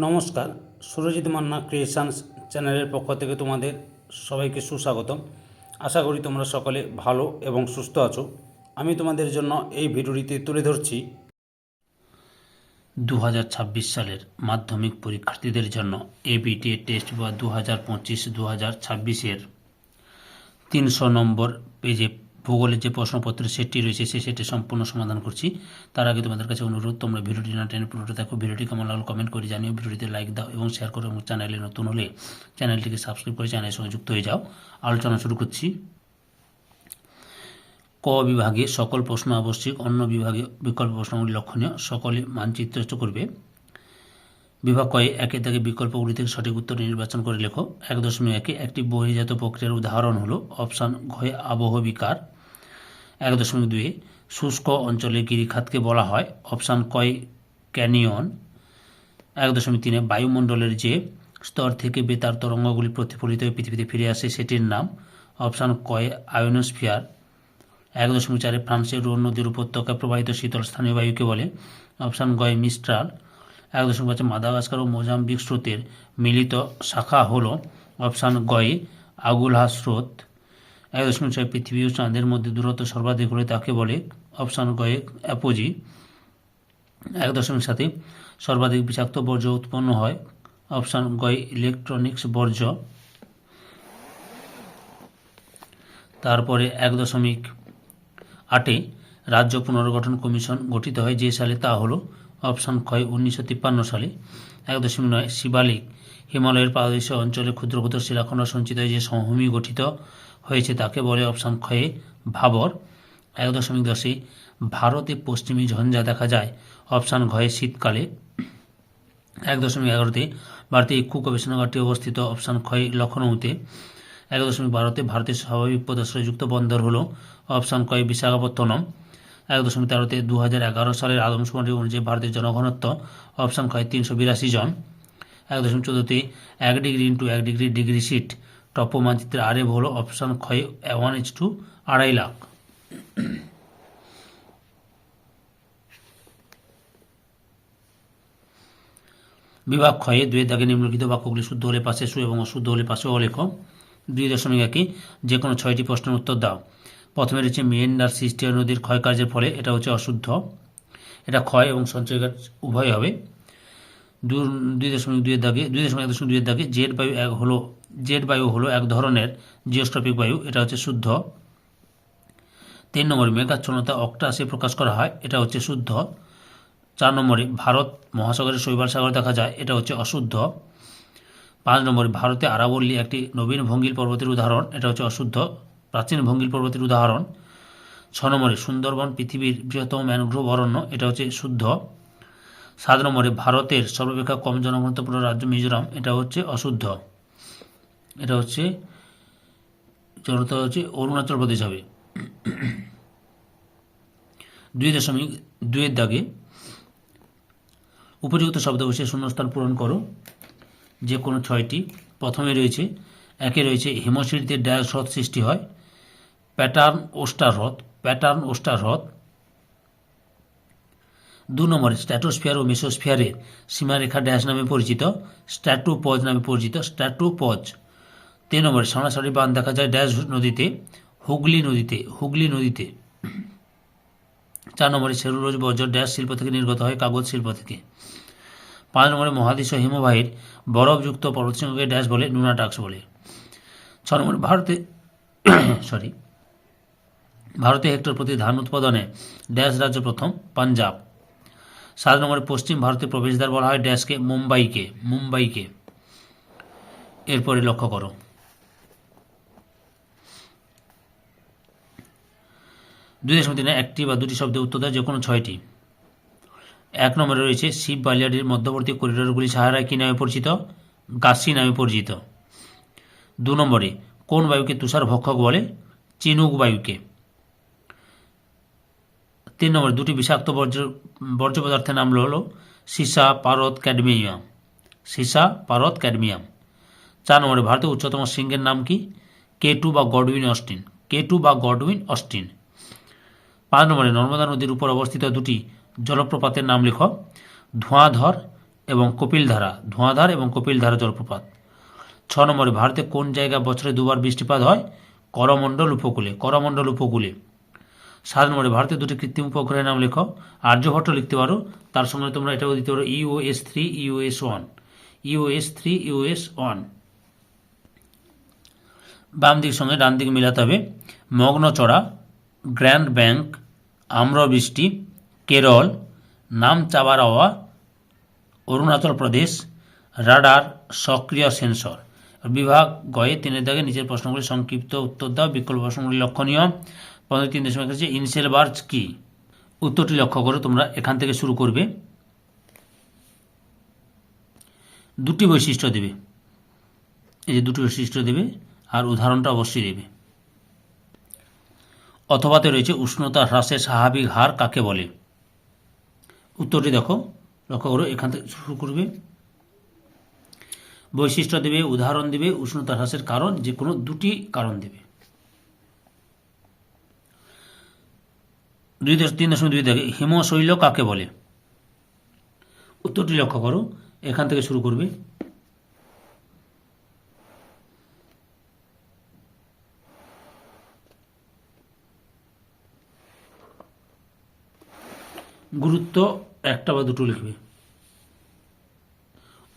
নমস্কার, সুরজিৎ মান্না ক্রিয়েশনস চ্যানেলের পক্ষ থেকে তোমাদের সবাইকে সুস্বাগতম। আশা করি তোমরা সকলে ভালো এবং সুস্থ আছো। আমি তোমাদের জন্য এই ভিডিওটিতে তুলে ধরছি দু হাজার ছাব্বিশ সালের মাধ্যমিক পরীক্ষার্থীদের জন্য এবিটি টেস্ট বা দু হাজার পঁচিশ দু হাজার ছাব্বিশের তিনশো নম্বর পেজে ভূগোলের যে প্রশ্নপত্র সেটটি রয়েছে, সে সেটি সম্পূর্ণ সমাধান করছি। তার আগে তোমাদের কাছে অনুরোধ, তোমরা ভিডিওটি না টেনে পুরোটা দেখো, ভিডিওটি কেমন লাগল কমেন্ট করে জানিও, ভিডিওটিতে লাইক দাও এবং শেয়ার করো এবং চ্যানেলে নতুন হলে চ্যানেলটিকে সাবস্ক্রাইব করে চ্যানেলের সঙ্গে যুক্ত হয়ে যাও। আলোচনা শুরু করছি। ক বিভাগে সকল প্রশ্ন আবশ্যিক, অন্য বিভাগে বিকল্প প্রশ্নগুলি লক্ষণীয়, সকলে মানচিত্র করবে। বিভাগ কয়ে একে থেকে বিকল্পগুলি থেকে সঠিক উত্তর নির্বাচন করে লেখো। এক দশমিক একে একটি বহির্জাত প্রক্রিয়ার উদাহরণ হলো অপশান ঘয়ে আবহ বিকার। এক দশমিক দুয়ে শুষ্ক অঞ্চলে গিরিখাতকে বলা হয়, অপশান কয় ক্যানিয়ন। এক দশমিক তিনে, বায়ুমণ্ডলের যে স্তর থেকে বেতার তরঙ্গগুলি প্রতিফলিত হয়ে পৃথিবীতে ফিরে আসে সেটির নাম, অপশান কয় আয়োনোস্ফিয়ার। এক দশমিক চারে, ফ্রান্সের রোন নদীর উপত্যকায় প্রবাহিত শীতল স্থানীয় বায়ুকে বলে, অপশান গয় মিস্ট্রাল। এক দশমিক পাঁচে, মাদাগাস্কার ও মোজাম্বিক স্রোতের মিলিত শাখা হল, অপশান গয়ে আগুলহা স্রোত। এক দশমিক ছয় পৃথিবী ও চাঁদের মধ্যে দূরত্ব সর্বাধিক হলে তাকে বলে অপশান গয়ে অ্যাপোজি। এক দশমিক সাথে সর্বাধিক বিষাক্ত বর্জ্য উৎপন্ন হয়, অপশান গয় ইলেকট্রনিক্স বর্জ্য। তারপরে এক দশমিক আটে রাজ্য পুনর্গঠন কমিশন গঠিত হয় যে সালে তা হলো, অপশান ক্ষয় উনিশশো তিপ্পান্ন সালে। এক দশমিক নয়, শিবালিক হিমালয়ের পাদদেশীয় অঞ্চলে ক্ষুদ্র ক্ষুদ্র শিলাখণ্ড সঞ্চিত যে সমভূমি গঠিত। হয়েছে তাকে বলে অপশান ক্ষয়ে ভাবর। এক দশমিক দশে ভারতে পশ্চিমী ঝঞ্ঝা দেখা যায়। অপশান ঘয়ে শীতকালে। এক দশমিক এগারোতে ভারতে ইক্ষু গবেষণাগারটি অবস্থিত। অপশান ক্ষয় লখনৌতে। এক দশমিক বারোতে ভারতের স্বাভাবিক পদাশ্রয়যুক্ত বন্দর হল অপশান কয় বিশাখাপত্তনম। এক দশমিক তেরোতে দু হাজার এগারো সালের আদমশুমারি অনুযায়ী ভারতের জনঘনত্ব অপশান কয় তিনশো বিরাশি জন। এক দশমিক চোদ্দোতে এক ডিগ্রি ইন্টু এক ডিগ্রি ডিগ্রি সিট টপ মানচিত্রের আরেভ হল অপশান ক্ষয় ওয়ান এইচ টু আড়াই লাখ। বিভাগ ক্ষয়ে দুয়ের দাগে নিম্নলিখিত বাক্যগুলি শুদ্ধ হলে পাশে শু এবং অশুদ্ধ হলে পাশে অলেখ দুই দশমিক একই যে কোনো ছয়টি প্রশ্নের উত্তর দাও। প্রথমে রয়েছে মেয়েন্ডার সৃষ্টি নদীর ক্ষয়কার্যের ফলে এটা হচ্ছে অশুদ্ধ। এটা ক্ষয় এবং সঞ্চয় উভয় হবে। দুই দশমিক দুইয়ের দাগে, দুই দশমিক এক দশমিক দুইয়ের দাগে জেড বায়ু এক হলো, জেড বায়ু হলো এক ধরনের জিওস্ট্রপিক বায়ু, এটা হচ্ছে শুদ্ধ। তিন নম্বরে মেঘাচ্ছন্নতা অক্টাসে প্রকাশ করা হয়, এটা হচ্ছে শুদ্ধ। চার নম্বরে ভারত মহাসাগরের শৈবাল সাগর দেখা যায়, এটা হচ্ছে অশুদ্ধ। পাঁচ নম্বরে ভারতে আরাবল্লী একটি নবীন ভঙ্গিল পর্বতের উদাহরণ, এটা হচ্ছে অশুদ্ধ, প্রাচীন ভঙ্গিল পর্বতের উদাহরণ। ছ নম্বরে সুন্দরবন পৃথিবীর বৃহত্তম ম্যানগ্রোভ অরণ্য, এটা হচ্ছে শুদ্ধ। সাত নম্বরে, ভারতের সর্বাপেক্ষা কম জনঘনত্বপূর্ণ রাজ্য মিজোরাম, এটা হচ্ছে অশুদ্ধ। এটা হচ্ছে, জনতা হচ্ছে অরুণাচল প্রদেশ হবে। দুই দশমিক দুইয়ের দাগে উপযুক্ত শব্দ বসে শূন্যস্থান পূরণ করো। যে কোনো ছয়টি। প্রথমে রয়েছে, একে রয়েছে হিমশিল্পের ড্যাশ হ্রদ সৃষ্টি হয়, প্যাটার্ন ওস্টার হ্রদ, প্যাটার্ন ওস্টার হ্রদ দু নম্বরে, স্ট্যাটোস্ফিয়ার ও মেসোস্ফিয়ারের সীমারেখা ড্যাশ নামে পরিচিত, স্ট্যাটোপজ নামে পরিচিত, স্ট্যাটোপজ। তিন নম্বরে সরাসরি বাঁধ দেখা যায় ড্যাশ নদীতে, হুগলি নদীতে হুগলি নদীতে। চার নম্বরে, সেলুলোজ বর্জ্য ড্যাশ শিল্প থেকে নির্গত হয় কাগজ শিল্প থেকে। পাঁচ নম্বরে মহাদেশীয় হিমবাহের বরফযুক্ত পর্বতশৃঙ্গকে ড্যাশ বলে নুনাটাক্স বলে। ছ নম্বরে, ভারতে সরি, ভারতে হেক্টর প্রতি ধান উৎপাদনে ড্যাশ রাজ্য প্রথম, পাঞ্জাব। সাত নম্বরে পশ্চিম ভারতে প্রবেশদ্বার বলা হয় ড্যাশকে, মুম্বাইকে মুম্বাইকে। এরপরে লক্ষ্য করো। দুই দশমিক তিনে একটি বা দুটি শব্দের উত্তর দেয় যে কোনো ছয়টি। এক নম্বরে রয়েছে শিব বালিয়াডির মধ্যবর্তী করিডোরগুলি সাহারায় কী নামে পরিচিত? গাসি নামে পরিচিত। দু নম্বরে কোন বায়ুকে তুষার ভক্ষক বলে? চিনুক বায়ুকে। তিন নম্বর, দুটি বিষাক্ত বর্জ্য বর্জ্য পদার্থের নাম হলো সীসা পারদ ক্যাডমিয়াম। সীসা পারদ ক্যাডমিয়াম। চার নম্বরে, ভারতের উচ্চতম শৃঙ্গের নাম কি? কে টু বা গডউইন অস্টিন। কে টু বা গডউইন অস্টিন। পাঁচ নম্বরে, নর্মদা নদীর উপর অবস্থিত দুটি জলপ্রপাতের নাম লেখ। ধোঁয়াধর এবং কপিলধারা। ধোঁয়াধার এবং কপিলধারা জলপ্রপাত। ছ নম্বরে, ভারতে কোন জায়গায় বছরে দুবার বৃষ্টিপাত হয়? করমণ্ডল উপকূলে। করমণ্ডল উপকূলে। সাত নম্বরে ভারতের দুটি কৃত্রিম উপগ্রহের নাম লেখো। আর্যভট্ট লিখতে পারো। তার সঙ্গে তোমরা এটাও দিতে পারো। US three US one US three US one বাম দিক সঙ্গে ডান দিক মিলাতে হবে। মগ্নচড়া, গ্র্যান্ড ব্যাংক, আম্রবৃষ্টি, কেরল নাম চাবারাওয়া অরুণাচল প্রদেশ, রাডার, সক্রিয় সেন্সর। বিভাগ গয়ে তিনের দাগে নিচের প্রশ্নগুলি সংক্ষিপ্ত উত্তর দাও। বিকল্প প্রশ্নগুলি লক্ষণীয়। তিন দশমিক আছে ইনসেল বার্জ কি? উত্তরটি লক্ষ্য করো, তোমরা এখান থেকে শুরু করবে। দুটি বৈশিষ্ট্য দেবে। এই যে দুটি বৈশিষ্ট্য দেবে আর উদাহরণটা অবশ্যই দেবে। অথবাতে রয়েছে উষ্ণতা হ্রাসের স্বাভাবিক হার কাকে বলে? উত্তরটি দেখো, লক্ষ্য করো, এখান থেকে শুরু করবে। বৈশিষ্ট্য দেবে, উদাহরণ দেবে, উষ্ণতা হ্রাসের কারণ, যে কোনো দুটি কারণ দেবে। দুই দশ তিন দশমিক দুই দেখে হিমশৈল কাকে বলে? উত্তরটি লক্ষ্য করো। এখান থেকে শুরু করবে। গুরুত্ব একটা বা দুটো লিখবে।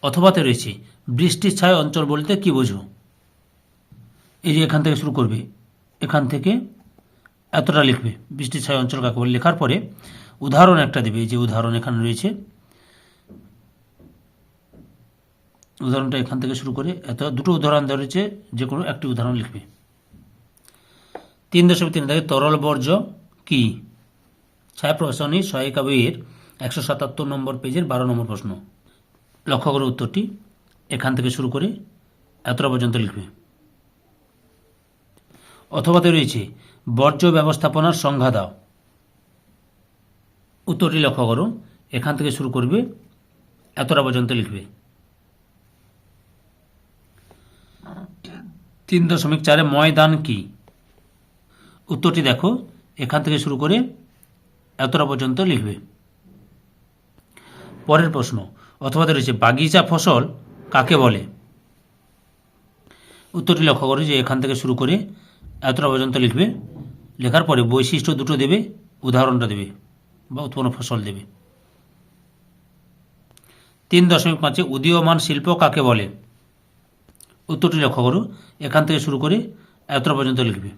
অথবাতে রয়েছে, বৃষ্টির ছায় অঞ্চল বলতে কি বোঝো? এই যে এখান থেকে শুরু করবে। এখান থেকে এতটা লিখবে। বৃষ্টির ছায় অঞ্চল কাকে বলে? লেখার পরে উদাহরণ একটা দেবে যে উদাহরণ এখানে রয়েছে। উদাহরণটা এখান থেকে শুরু করে এত দুটো উদাহরণ দেওয়া রয়েছে যে কোনো একটি উদাহরণ লিখবে। তিন দশমিক তিন দেখে তরল বর্জ্য কি? ছায়া প্রশাসনী সহায়িকা বইয়ের একশো সাতাত্তর নম্বর পেজের বারো নম্বর প্রশ্ন। লক্ষ্য করে উত্তরটি। এখান থেকে শুরু করে এতটা পর্যন্ত লিখবে। অথবাতে রয়েছে বর্জ্য ব্যবস্থাপনার সংজ্ঞা দাও। উত্তরটি লক্ষ্য করো এখান থেকে শুরু করবে। এতটা পর্যন্ত লিখবে। তিন দশমিক চারে ময়দান কি? উত্তরটি দেখো। এখান থেকে শুরু করে এতটা পর্যন্ত লিখবে। পরের প্রশ্ন, অথবা রয়েছে, বাগিচা ফসল কাকে বলে? উত্তরটি লক্ষ্য করো যে এখান থেকে শুরু করে এতটা পর্যন্ত লিখবে, লেখার পরে বৈশিষ্ট্য দুটো দেবে, উদাহরণটা দেবে বা উৎপন্ন ফসল দেবে। তিন দশমিক পাঁচে উদীয়মান শিল্প কাকে বলে? উত্তরটি লক্ষ্য করো, এখান থেকে শুরু করে এতটা পর্যন্ত লিখবে।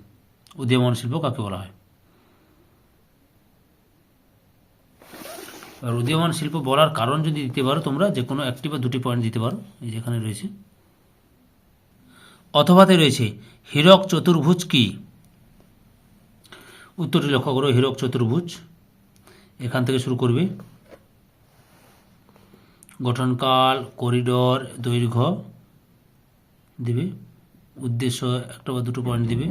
উদীয়মান শিল্প কাকে বলা হয়? আর উদীয়মান শিল্প বলার কারণ যদি দিতে পারো তোমরা যে কোনো একটি বা দুটি পয়েন্ট দিতে পারো, এই যেখানে রয়েছে। অথবাতে রয়েছে, হীরক চতুর্ভুজ কি? উত্তরটি লক্ষ্য করো, হীরক চতুর্ভুজ। এখান থেকে শুরু করবে। গঠনকাল, করিডর, দৈর্ঘ্য দিবে। উদ্দেশ্য একটা বা দুটো পয়েন্ট দিবে।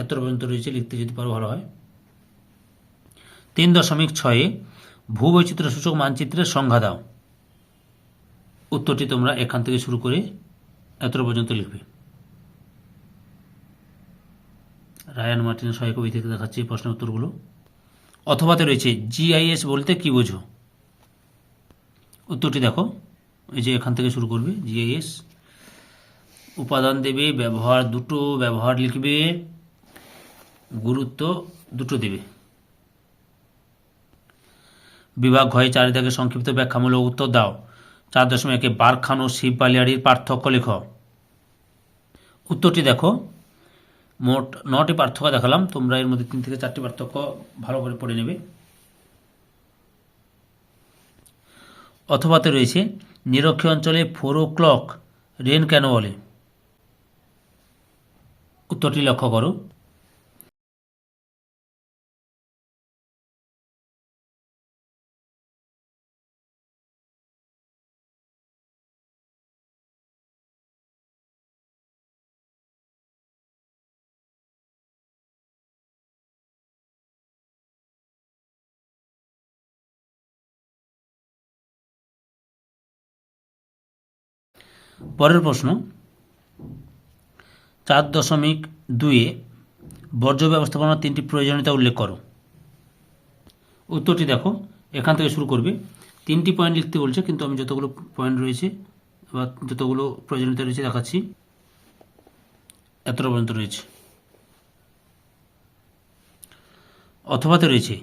এত পর্যন্ত রয়েছে, লিখতে যদি পারো ভালো হয়। তিন দশমিক ছয়ে ভূবৈচিত্র্য সূচক মানচিত্রের সংজ্ঞা দাও। উত্তরটি তোমরা এখান থেকে শুরু করে এত পর্যন্ত লিখবে। রায়ান মার্টিনের সহায়ক বই থেকে দেখাচ্ছি এই প্রশ্নের উত্তরগুলো। অথবাতে রয়েছে, জিআইএস বলতে কি বোঝো? উত্তরটি দেখো, এই যে এখান থেকে শুরু করবে, জিআইএস। উপাদান দেবে, ব্যবহার, দুটো ব্যবহার লিখবে, গুরুত্ব দুটো দেবে। বিভাগ ঘয়ে চারিদিকে সংক্ষিপ্ত ব্যাখ্যামূলক উত্তর দাও। চার দশমিক একে বারখান ও শিব বালিয়াড়ির পার্থক্য লেখ। উত্তরটি দেখো। মোট নটি পার্থক্য দেখালাম, তোমরা এর মধ্যে তিন থেকে চারটি পার্থক্য ভালো করে পড়ে নেবে। অথবাতে রয়েছে, নিরক্ষীয় অঞ্চলে ফোর ও ক্লক রেন কেন বলে? উত্তরটি লক্ষ্য করো। পরের প্রশ্ন, চার দশমিক দুয়ে বর্জ্য ব্যবস্থাপনার তিনটি প্রয়োজনীয়তা উল্লেখ করো। উত্তরটি দেখো, এখান থেকে শুরু করবে। তিনটি পয়েন্ট লিখতে বলছে, কিন্তু আমি যতগুলো পয়েন্ট রয়েছে বা যতগুলো প্রয়োজনীয়তা রয়েছে দেখাচ্ছি, এতটা পর্যন্ত রয়েছে। অথবাতে রয়েছে,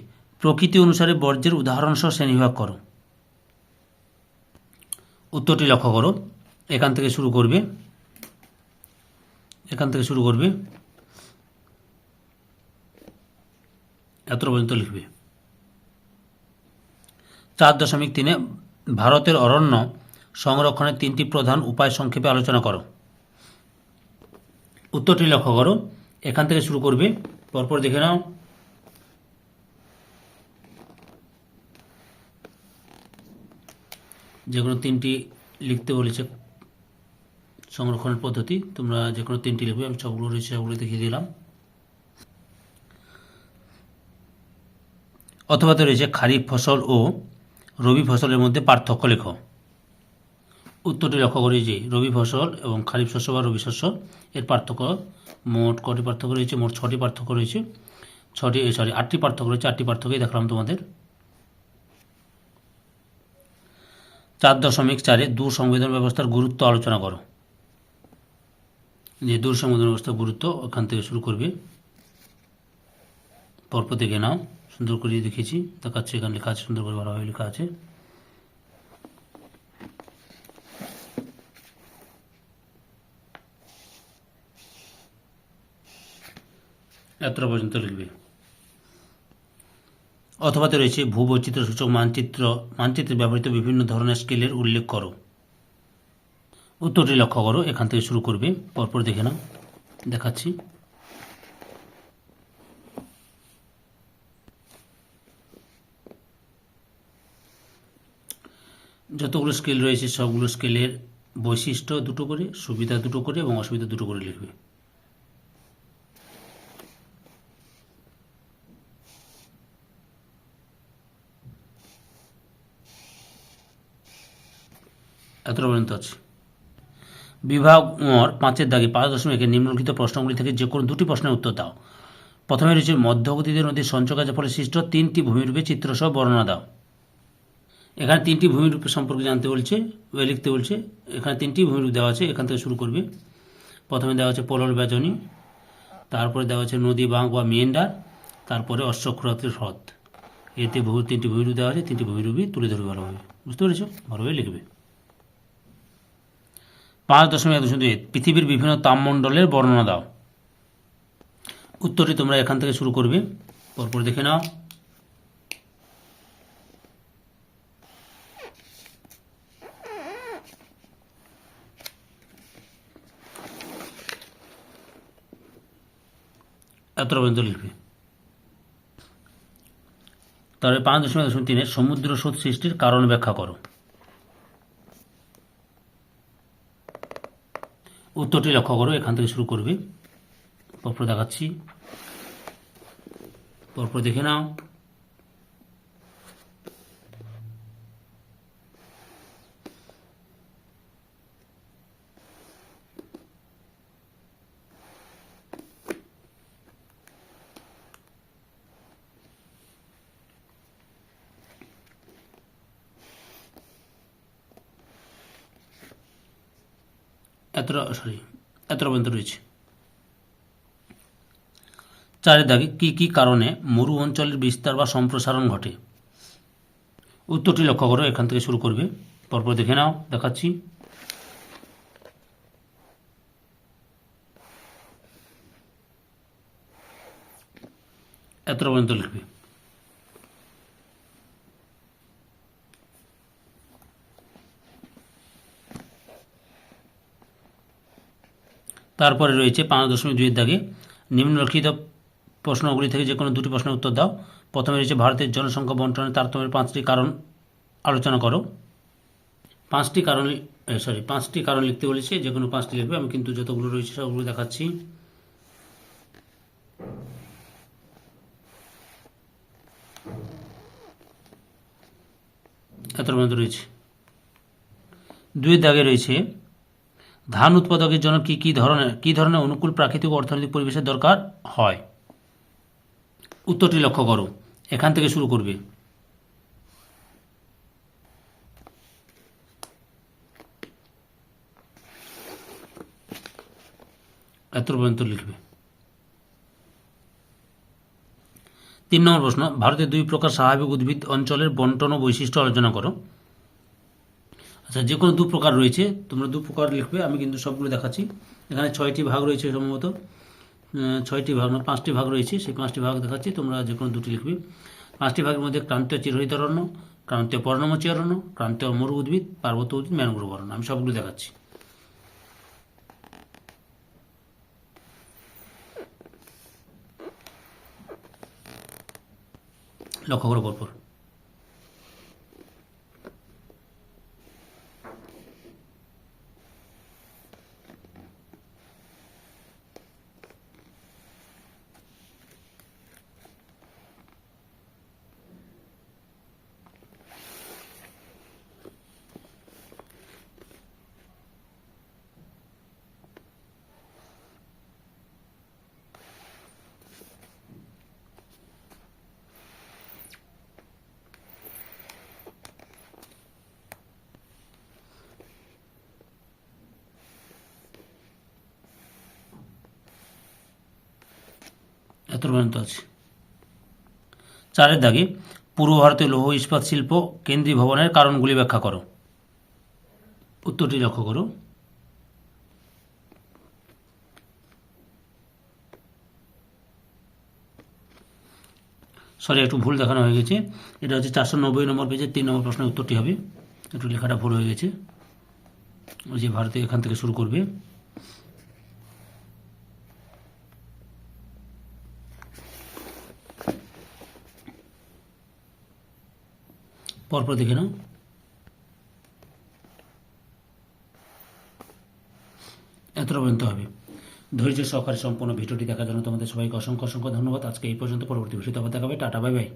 প্রকৃতি অনুসারে বর্জ্যের উদাহরণসহ শ্রেণীবিভাগ করো। উত্তরটি লক্ষ্য করো এখান থেকে শুরু করবে। এখান থেকে শুরু করবে। এত পর্যন্ত লিখবে। চার দশমিক তিনে ভারতের অরণ্য সংরক্ষণের তিনটি প্রধান উপায় সংক্ষেপে আলোচনা করো। উত্তরটি লক্ষ্য করো। এখান থেকে শুরু করবে। পরপর দেখে নাও। যে কোনো তিনটি লিখতে বলেছে। সংরক্ষণের পদ্ধতি। তোমরা যে কোনো তিনটি লিখবে আমি সবগুলো রয়েছে, সবগুলো দেখিয়ে দিলাম। অথবা তো রয়েছে খারিফ ফসল ও রবি ফসলের মধ্যে পার্থক্য লেখো। উত্তরটি লক্ষ্য করি যে, রবি ফসল এবং খারিফ শস্য বা রবি শস্য, এর পার্থক্য মোট কটি পার্থক্য রয়েছে, মোট ছটি পার্থক্য রয়েছে। ছটি সরি, আটটি পার্থক্য রয়েছে, আটটি পার্থক্যই দেখলাম তোমাদের। চার দশমিক চারে দূর সংবেদন ব্যবস্থার গুরুত্ব আলোচনা করো। যে দূর সংবেদন ব্যবস্থার গুরুত্ব ওখান থেকে শুরু করবে। পরপর থেকে নাও, সুন্দর করে দেখেছি দেখাচ্ছি, এখানে লেখা আছে, সুন্দর করে ভালোভাবে লেখা আছে। এতটা পর্যন্ত লিখবে। অথবাতে রয়েছে ভূবৈচিত্র সূচক মানচিত্র। মানচিত্রে ব্যবহৃত বিভিন্ন ধরনের স্কেলের উল্লেখ করো। উত্তরটি লক্ষ্য করো, এখান থেকে শুরু করবে, পরপর দেখে নাও, দেখাচ্ছি। যতগুলো স্কেল রয়েছে, সবগুলো স্কেলের বৈশিষ্ট্য দুটো করে, সুবিধা দুটো করে এবং অসুবিধা দুটো করে লিখবে। এতটা পর্যন্ত আছে। বিভাগ ওর পাঁচের দাগে পাঁচ দশমিকে নিম্নলিখিত প্রশ্নগুলি থেকে যে কোনো দুটি প্রশ্নের উত্তর দাও। প্রথমে রয়েছে মধ্যগতিদের নদীর সঞ্চকাজের ফলে সৃষ্ট তিনটি ভূমিরূপে চিত্রসহ বর্ণনা দাও। এখানে তিনটি ভূমিরূপ সম্পর্কে জানতে বলছে লিখতে বলছে, এখানে তিনটি ভূমিরূপ দেওয়া আছে, এখান থেকে শুরু করবে। প্রথমে দেওয়া আছে পোলর বেজনী তারপরে দেওয়া আছে নদী বাঁক বা মেন্ডার তারপরে অশ্বক্ষরাত্রের হ্রদ। এতে ভূ তিনটি ভূমিরূপ দেওয়া আছে, তিনটি ভূমিরূপই তুলে ধরবে ভালোভাবে। বুঝতে পেরেছ? ভালোভাবে লিখবে। পাঁচ দশমিক এক দশমিক পৃথিবীর বিভিন্ন তাপমণ্ডলের বর্ণনা দাও। উত্তরটি তোমরা এখান থেকে শুরু করবে। পরপর দেখে নাও। লিখবে। তাহলে পাঁচ দশমিক দশমিক তিনের সমুদ্র স্রোত সৃষ্টির কারণ ব্যাখ্যা করো। উত্তরটি লক্ষ্য করো এখান থেকে শুরু করবে। পরপর দেখাচ্ছি। পরপর দেখে নাও। এতটা সরি এতটা রয়েছে। চারের দাগে কী কী কারণে মরু অঞ্চলের বিস্তার বা সম্প্রসারণ ঘটে? উত্তরটি লক্ষ্য করো, এখান থেকে শুরু করবে। পরপর দেখে নাও, দেখাচ্ছি। এতটা পর্যন্ত লিখবে। তারপরে রয়েছে পাঁচ দশমিক দুইয়ের দাগে। নিম্নলিখিত প্রশ্নগুলি থেকে যে কোনো দুটি প্রশ্নের উত্তর দাও। প্রথমে রয়েছে ভারতের জনসংখ্যা বন্টনের তারতম্যের পাঁচটি কারণ আলোচনা করো। পাঁচটি কারণ সরি পাঁচটি কারণ লিখতে বলেছে, যে কোনো পাঁচটি লিখবে। আমি কিন্তু যতগুলো রয়েছে সবগুলো দেখাচ্ছি। এত পর্যন্ত রয়েছে। দুই দাগে রয়েছে ধান উৎপাদকের জন্য কি কি ধরনের কি ধরনের অনুকূল প্রাকৃতিক অর্থনৈতিক পরিবেশের দরকার? হয়। উত্তরটি লক্ষ্য করো। এখান থেকে শুরু করবে। এত পর্যন্ত লিখবে। তিন নম্বর প্রশ্ন, ভারতের দুই প্রকার স্বাভাবিক উদ্ভিদ অঞ্চলের বন্টন ও বৈশিষ্ট্য আলোচনা করো। আচ্ছা যে কোনো দু প্রকার রয়েছে, তোমরা দু প্রকার লিখবে, আমি কিন্তু সবগুলো দেখাচ্ছি। এখানে ছয়টি ভাগ রয়েছে সম্ভবত। ছয়টি ভাগ না পাঁচটি ভাগ রয়েছে, সেই পাঁচটি ভাগ দেখাচ্ছি, তোমরা যে কোনো দুটি লিখবে। পাঁচটি ভাগের মধ্যে ক্রান্তীয় চিরহরিত অরণ্য ক্রান্তীয় পর্ণমোচী অরণ্য ক্রান্তীয় মরু উদ্ভিদ পার্বত্য উদ্ভিদ ম্যানগ্রোভ অরণ্য আমি সবগুলো দেখাচ্ছি। লক্ষ্য করো পরপর। এত পর্যন্ত আছে। চারের দাগে পূর্ব ভারতীয় লৌহ ইস্পাত শিল্প কেন্দ্রীয় ভবনের কারণগুলি ব্যাখ্যা করো। উত্তরটি লক্ষ্য করো। সরি, একটু ভুল দেখানো হয়ে গেছে। এটা হচ্ছে চারশো নব্বই নম্বর পেজের তিন নম্বর প্রশ্নের উত্তরটি হবে। একটু লেখাটা ভুল হয়ে গেছে। ওই যে ভারতে এখান থেকে শুরু করবে। পরপর দেখে নাও। এতটা পর্যন্ত হবে। ধৈর্য সহকারে সম্পূর্ণ ভিডিওটি দেখার জন্য তোমাদের সবাইকে অসংখ্য অসংখ্য ধন্যবাদ। আজকে এই পর্যন্ত পরবর্তী ভিডিওতে আবার দেখাবে। Tata, bye bye.